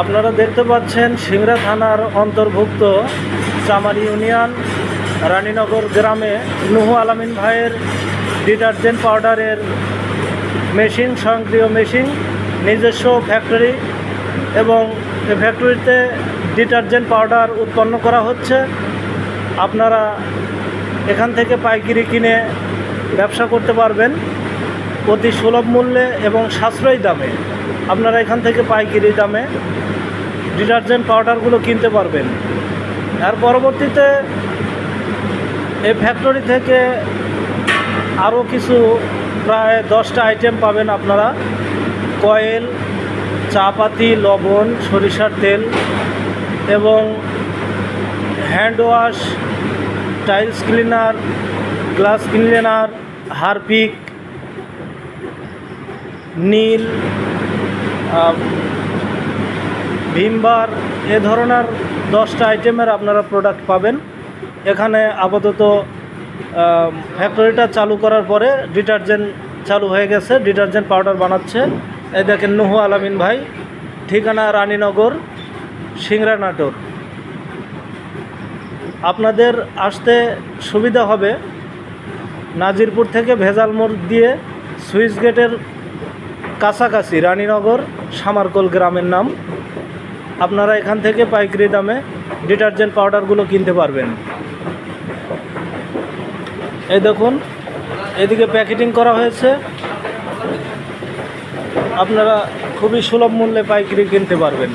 আপনারা দেখতে পাচ্ছেন সিংড়া থানার অন্তর্ভুক্ত চামারি ইউনিয়ন, রানীনগর গ্রামে নুহু আলামিন ভাইয়ের ডিটারজেন্ট পাউডারের মেশিন, স্বয়ংক্রিয় মেশিন, নিজস্ব ফ্যাক্টরি এবং এই ফ্যাক্টরিতে ডিটারজেন্ট পাউডার উৎপন্ন করা হচ্ছে। আপনারা এখান থেকে পাইকারি কিনে ব্যবসা করতে পারবেন। অতি সুলভ মূল্যে এবং সাশ্রয়ী দামে। আপনারা এখান থেকে পাইকারি দামে ডিটারজেন্ট পাউডারগুলো কিনতে পারবেন। আর পরবর্তীতে এই ফ্যাক্টরি থেকে আরও কিছু প্রায় দশটা আইটেম পাবেন আপনারা। কয়েল, চাপাতি, লবণ, সরিষার তেল এবং hand wash tiles cleaner glass cleaner Harpic, নীল ভিমবার এ ধরনের দশটা আইটেমের আপনারা প্রোডাক্ট পাবেন। এখানে আপাতত ফ্যাক্টরিটা চালু করার পরে ডিটারজেন্ট চালু হয়ে গেছে ডিটারজেন্ট পাউডার বানাচ্ছে। এই দেখেন নুহু আলামিন ভাই, ঠিকানা রানীনগর, সিংড়া নাটোর। আপনাদের আসতে সুবিধা হবে। নাজিরপুর থেকে ভেজাল মোড় দিয়ে সুইচ গেটের কাছাকাছি রানীনগর সামারকোল গ্রামের নাম। আপনারা এখান থেকে পাইকারি দামে ডিটারজেন্ট পাউডারগুলো কিনতে পারবেন। এই দেখুন, এদিকে প্যাকেটিং করা হয়েছে। আপনারা খুবই সুলভ মূল্যে পাইকারি কিনতে পারবেন।